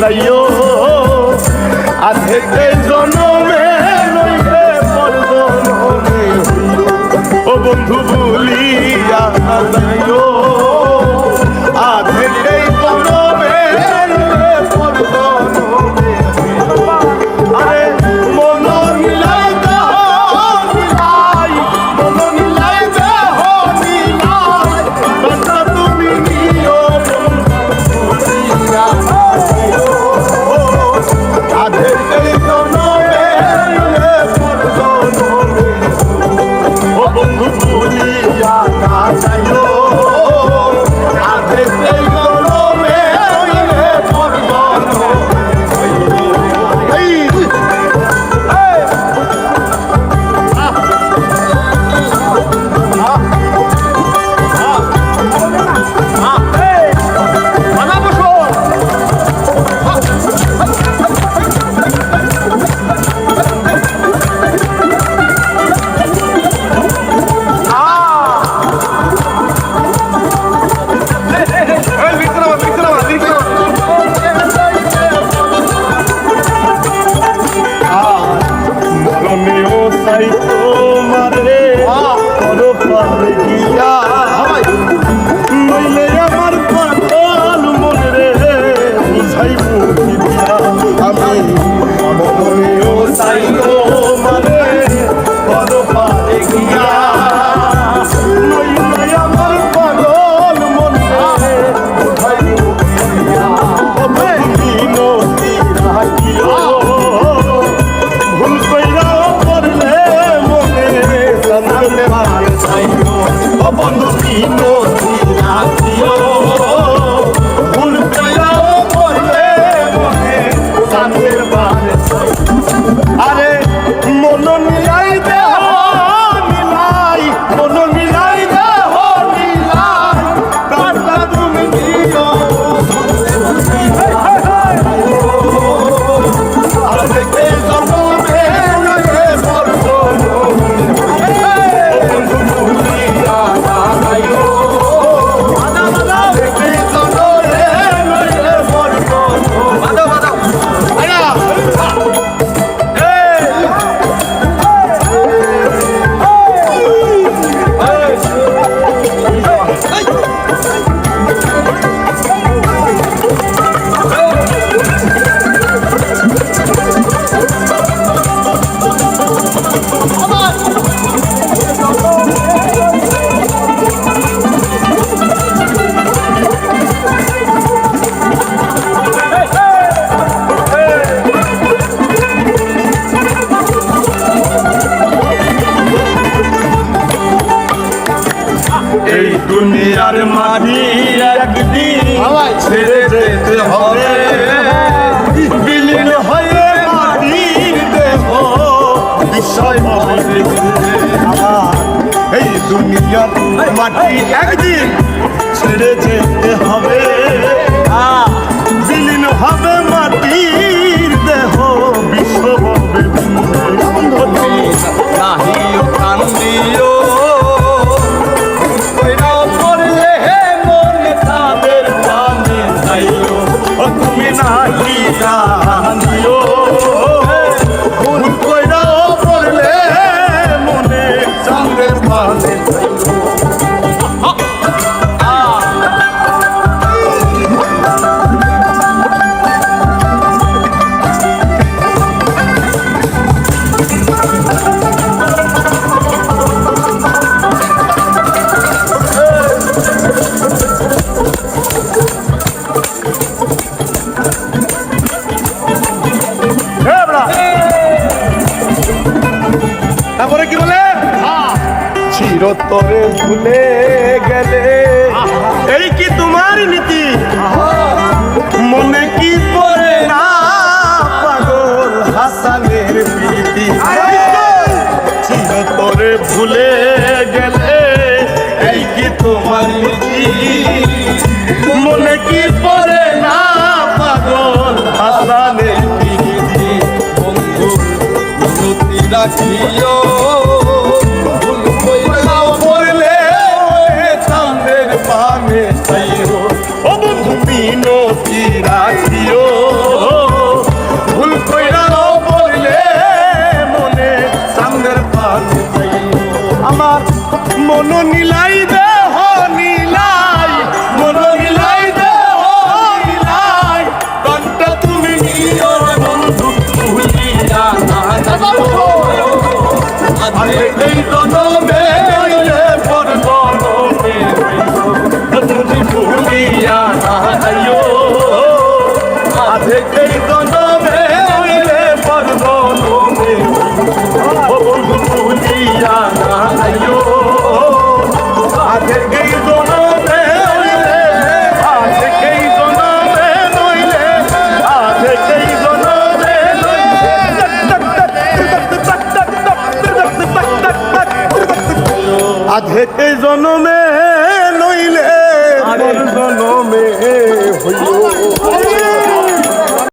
যাইও আধেতে জনমে নইলে পরজনমে ও বন্ধু ভুলিয়া যাইও। আর মাঝি একদিন ছেড়ে যেতে হবে। বিলীন হয়ে মাটির দেহ বিষয় এই দুনিয়ার মাটি একদিন ছেড়ে যেতে হবে। আর চিরতরে ভুলে গেলে। এই কি তোমার নীতি? মনে কি পড়ে? না পাগল হাসানের প্রীতি। চিরতরে ভুলে গেলে। এই কি তোমার নীতি? মনে কি পড়ে? না পাগল হাসানের প্রীতি। বন্ধু রাখিও। আধে জনমে নইলে জনমে হইল